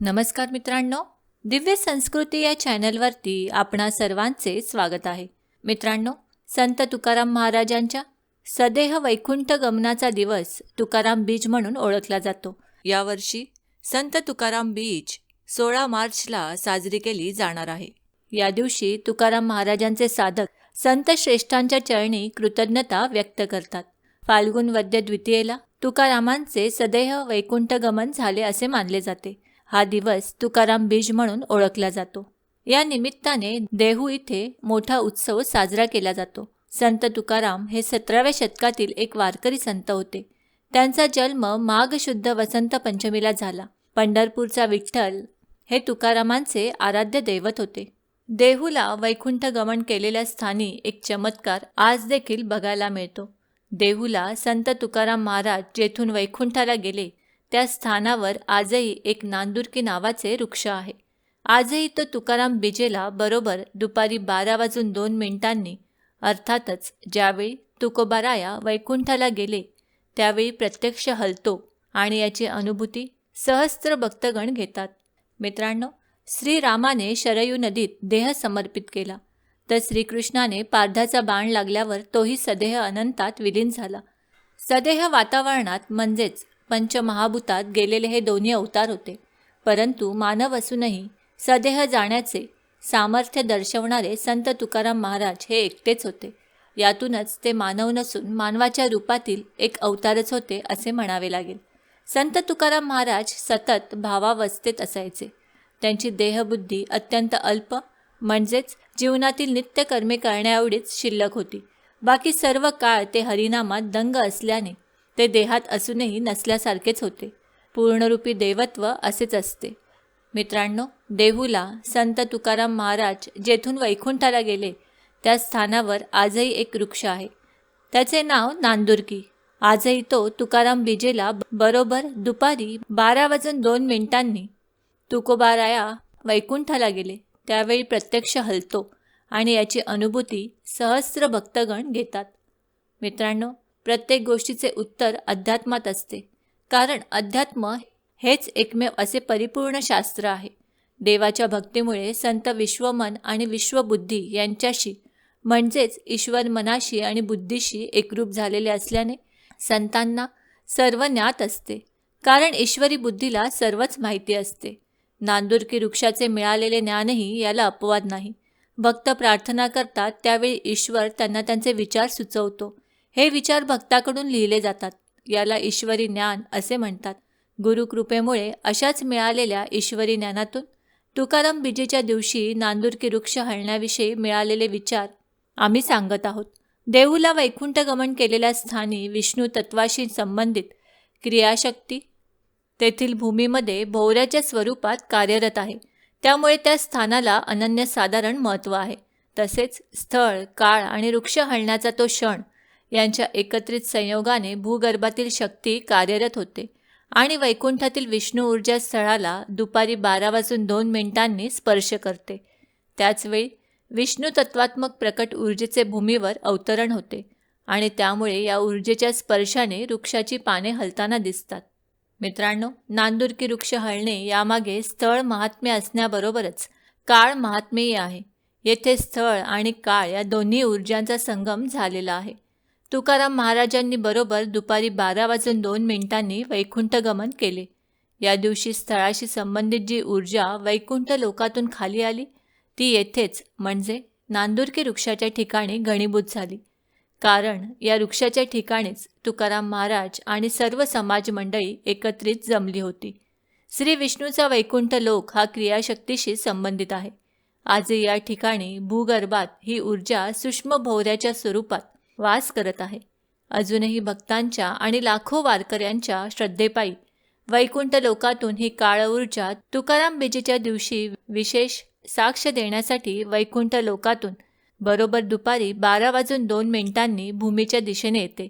नमस्कार मित्रांनो दिव्य संस्कृती या चॅनलवरती आपणा सर्वांचे स्वागत आहे. मित्रांनो संत तुकाराम महाराजांच्या सदेह वैकुंठ गमनाचा दिवस तुकाराम बीज म्हणून ओळखला जातो. यावर्षी संत तुकाराम बीज सोळा मार्चला साजरी केली जाणार आहे. या दिवशी तुकाराम महाराजांचे साधक संत श्रेष्ठांच्या चरणी कृतज्ञता व्यक्त करतात. फाल्गुन वद्य द्वितीयेला तुकारामांचे सदैह वैकुंठ गमन झाले असे मानले जाते. हा दिवस तुकाराम बीज म्हणून ओळखला जातो. या निमित्ताने देहू इथे मोठा उत्सव साजरा केला जातो. संत तुकाराम हे सतराव्या शतकातील एक वारकरी संत होते. त्यांचा जन्म माघ शुद्ध वसंत पंचमीला झाला. पंढरपूरचा विठ्ठल हे तुकारामांचे आराध्य दैवत होते. देहूला वैकुंठ गमन केलेल्या स्थानी एक चमत्कार आज देखील बघायला मिळतो. देहूला संत तुकाराम महाराज जेथून वैकुंठाला गेले त्या स्थानावर आजही एक नांदुर्की नावाचे वृक्ष आहे. आजही तो तुकाराम बिजेला बरोबर दुपारी बारा वाजून दोन मिनिटांनी अर्थातच ज्यावेळी तुकोबाराया वैकुंठाला गेले त्यावेळी प्रत्यक्ष हलतो आणि याची अनुभूती सहस्त्र भक्तगण घेतात. मित्रांनो श्रीरामाने शरयू नदीत देह समर्पित केला. तर श्रीकृष्णाने पार्धाचा बाण लागल्यावर तोही सदेह अनंतात विलीन झाला. सदेह वातावरणात म्हणजेच पंचमहाभूतात गेलेले हे दोन्ही अवतार होते. परंतु मानव असूनही सदेह जाण्याचे सामर्थ्य दर्शवणारे संत तुकाराम महाराज हे एकटेच होते. यातूनच ते मानव नसून मानवाच्या रूपातील एक अवतारच होते असे म्हणावे लागेल. संत तुकाराम महाराज सतत भावावस्थेत असायचे. त्यांची देहबुद्धी अत्यंत अल्प म्हणजेच जीवनातील नित्यकर्मे करण्याएवढीच शिल्लक होती. बाकी सर्व काळ ते हरिनामात दंग असल्याने ते देहात असूनही नसल्यासारखेच होते. पूर्णरूपी देवत्व असेच असते. मित्रांनो देहूला संत तुकाराम महाराज जेथून वैकुंठाला गेले त्या स्थानावर आजही एक वृक्ष आहे. त्याचे नाव नांदुर्की आजही तो तुकाराम बीजेला बरोबर दुपारी बारा वाजून दोन मिनिटांनी तुकोबाराया वैकुंठाला गेले. त्यावेळी प्रत्यक्ष हलतो आणि याची अनुभूती सहस्र भक्तगण घेतात. मित्रांनो प्रत्येक गोष्टीचे उत्तर अध्यात्मात असते. कारण अध्यात्म हेच एकमेव असे परिपूर्ण शास्त्र आहे. देवाच्या भक्तीमुळे संत विश्वमन आणि विश्वबुद्धी यांच्याशी म्हणजेच ईश्वर मनाशी आणि बुद्धीशी एकरूप झालेले असल्याने संतांना सर्व ज्ञात असते. कारण ईश्वरी बुद्धीला सर्वच माहिती असते. नांदुरकी वृक्षाचे मिळालेले ज्ञानही याला अपवाद नाही. भक्त प्रार्थना करतात त्यावेळी ईश्वर त्यांना त्यांचे विचार सुचवतो. हे विचार भक्ताकडून लिहिले जातात. याला ईश्वरी ज्ञान असे म्हणतात. गुरुकृपेमुळे अशाच मिळालेल्या ईश्वरी ज्ञानातून तुकाराम बीजेच्या दिवशी नांदुरकी वृक्ष हलण्याविषयी मिळालेले विचार आम्ही सांगत आहोत. देहूला वैकुंठ गमन केलेल्या स्थानी विष्णू तत्वाशी संबंधित क्रियाशक्ती तेथील भूमीमध्ये भोवऱ्याच्या स्वरूपात कार्यरत आहे. त्यामुळे त्या स्थानाला अनन्यसाधारण महत्त्व आहे. तसेच स्थळ काळ आणि वृक्ष हलण्याचा तो क्षण यांच्या एकत्रित संयोगाने भूगर्भातील शक्ती कार्यरत होते आणि वैकुंठातील विष्णू ऊर्जा स्थळाला दुपारी बारा वाजून दोन मिनिटांनी स्पर्श करते. त्याचवेळी विष्णू तत्वात्मक प्रकट ऊर्जेचे भूमीवर अवतरण होते आणि त्यामुळे या ऊर्जेच्या स्पर्शाने वृक्षाची पाने हलताना दिसतात. मित्रांनो नांदुरकी वृक्ष हळणे यामागे स्थळ महात्म्य असण्याबरोबरच काळ महात्म्यही आहे. येथे स्थळ आणि काळ या दोन्ही ऊर्जांचा संगम झालेला आहे. तुकाराम महाराजांनी बरोबर दुपारी बारा वाजून दोन मिनिटांनी वैकुंठगमन केले. या दिवशी स्थळाशी संबंधित जी ऊर्जा वैकुंठ लोकातून खाली आली ती येथेच म्हणजे नांदुरकी वृक्षाच्या ठिकाणी घणीभूत झाली. कारण या वृक्षाच्या ठिकाणीच तुकाराम महाराज आणि सर्व समाज मंडळी एकत्रित जमली होती. श्री विष्णूचा वैकुंठ लोक हा क्रियाशक्तीशी संबंधित आहे. आज या ठिकाणी भूगर्भात ही ऊर्जा सूक्ष्म भोवऱ्याच्या स्वरूपात वास करत आहे. अजूनही भक्तांच्या आणि लाखो वारकऱ्यांच्या श्रद्धेपायी वैकुंठ लोकातून ही काळ ऊर्जा तुकाराम बीजेच्या दिवशी विशेष साक्ष देण्यासाठी वैकुंठ लोकातून बरोबर दुपारी बारा वाजून दोन मिनिटांनी भूमीच्या दिशेने येते.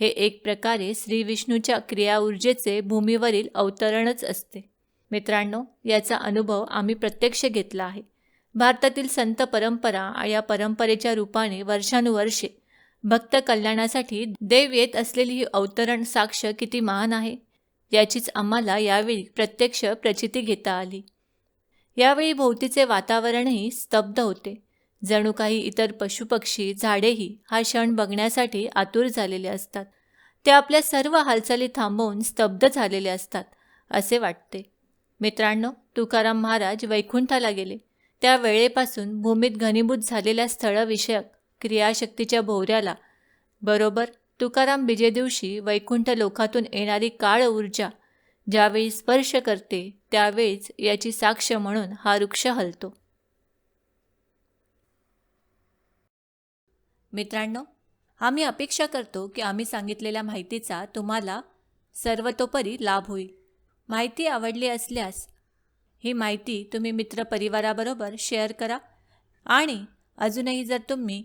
हे एक प्रकारे श्री विष्णूच्या क्रिया ऊर्जेचे भूमीवरील अवतरणच असते. मित्रांनो याचा अनुभव आम्ही प्रत्यक्ष घेतला आहे. भारतातील संत परंपरा या परंपरेच्या रूपाने वर्षानुवर्षे भक्त कल्याणासाठी देव येत असलेली ही अवतरण साक्ष किती महान आहे? याचीच आम्हाला यावेळी प्रत्यक्ष प्रचिती घेता आली. यावेळी भोवतीचे वातावरणही स्तब्ध होते. जणू काही इतर पशुपक्षी झाडेही हा क्षण बघण्यासाठी आतुर झालेले असतात. ते आपल्या सर्व हालचाली थांबवून स्तब्ध झालेले असतात असे वाटते. मित्रांनो तुकाराम महाराज वैकुंठाला गेले. त्या वेळेपासून भूमीत घनीभूत झालेल्या स्थळविषयक क्रियाशक्तीच्या भोवऱ्याला. बरोबर तुकाराम बिजे दिवशी वैकुंठ लोकातून येणारी काळ ऊर्जा ज्यावेळी स्पर्श करते त्यावेळीच याची साक्ष म्हणून हा वृक्ष हलतो. मित्रांनो आम्ही अपेक्षा करतो की आम्ही सांगितलेल्या माहितीचा तुम्हाला सर्वतोपरी लाभ होईल. माहिती आवडली असल्यास ही माहिती तुम्ही मित्रपरिवाराबरोबर शेअर करा आणि अजूनही जर तुम्ही